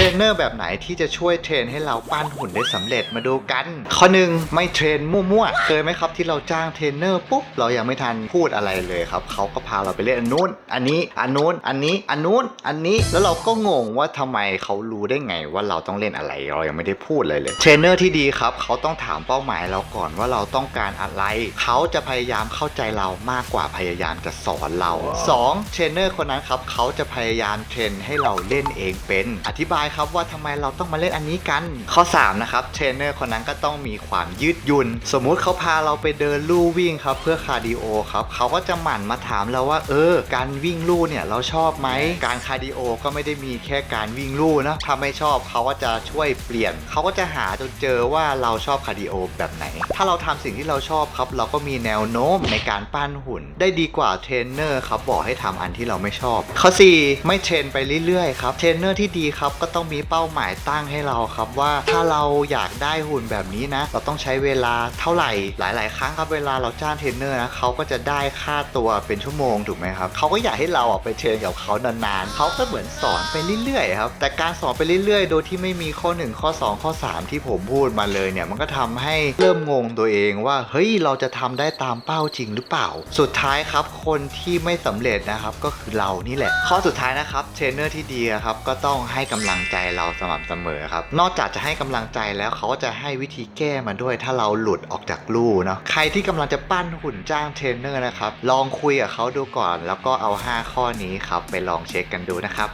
รนเนอร์แบบไหนที่จะช่วยเทรนให้เราปั้นหุ่นได้สำเร็จมาดูกัน ข้อหนึ่งไม่เทรนมั่วๆ เคยไหมครับที่เราจ้างเทรนเนอร์ปุ๊บเรายังไม่ทันพูดอะไรเลยครับเขาก็พาเราไปเล่นอันนู้น อันนี้อันนู้น อันนี้อันนู้น อันนี้แล้วเราก็งงว่าทำไมเขารู้ได้ไงว่าเราต้องเล่นอะไรเรายังไม่ได้พูดเลยเลยเทรนเนอร์ที่ดีครับเขาต้องถามเป้าหมายเราก่อนว่าเราต้องการอะไร เขาจะพยายามเข้าใจเรามากกว่าพยายามจะสอนเรา 2. เทรนเนอร์คนนั้นครับเขาจะพยายามเทรนให้เราเล่นเองเป็น อธิบายครับว่าทำไมเราต้องมาเล่นอันนี้กัน ข้อ 3 นะครับเทรนเนอร์คนนั้นก็ต้องมีความยืดหยุ่น สมมุติเขาพาเราไปเดินลู่วิ่งครับเพื่อคาร์ดิโอครับเขาก็จะหมั่นมาถามเราว่าเออ การวิ่งลู่เนี่ยเราชอบไหมการคาร์ดิโอก็ไม่ได้มีแค่การวิ่งลู่นะถ้าไม่ชอบเขาก็จะช่วยเปลี่ยน เขาก็จะหาจนเจอว่าเราชอบคาร์ดิโอแบบไหน ถ้าเราทำสิ่งที่เราชอบครับ เราก็มีแนวโน้มในการปั้นหุ่น ได้ดีกว่าเทรนเนอร์ครับบอกให้ทำอันที่เราไม่ชอบ ข้อ 4 ไม่เทรนไปเรื่อยๆครับเทรนเนอร์ที่ดีครับก็ต้ององมีเป้าหมายตั้งให้เราครับว่าถ้าเราอยากได้หุ่นแบบนี้นะ เราต้องใช้เวลาเท่าไหร่หลาย ๆ ครั้งครับเวลาเราจ้างเทรนเนอร์นะเขาก็จะได้ค่าตัวเป็นชั่วโมงถูกไหมครับเขาก็อยากให้เราอะไปเทรนกับเขานานๆเขาก็เหมือนสอนไปเรื่อยๆครับแต่การสอนไปเรื่อยๆ โดยที่ไม่มีข้อ 1 ข้อ 2 ข้อ 3 ที่ผมพูดมาเลยเนี่ยมันก็ทำให้เริ่มงงตัวเองว่าเฮ้ยเราจะทำได้ตามเป้าจริงหรือเปล่า สุดท้ายครับคนที่ไม่สำเร็จนะครับก็คือเรานี่แหละ ข้อสุดท้ายนะครับเทรนเนอร์ที่ดีครับก็ต้องให้กำลังใจเราสม่ำเสมอครับ นอกจากจะให้กำลังใจแล้วเขาจะให้วิธีแก้มาด้วยถ้าเราหลุดออกจากลู่เนาะใครที่กำลังจะปั้นหุ่นจ้างเทรนเนอร์นะครับลองคุยกับเขาดูก่อน แล้วก็เอา 5 ข้อนี้ครับไปลองเช็คกันดูนะครับ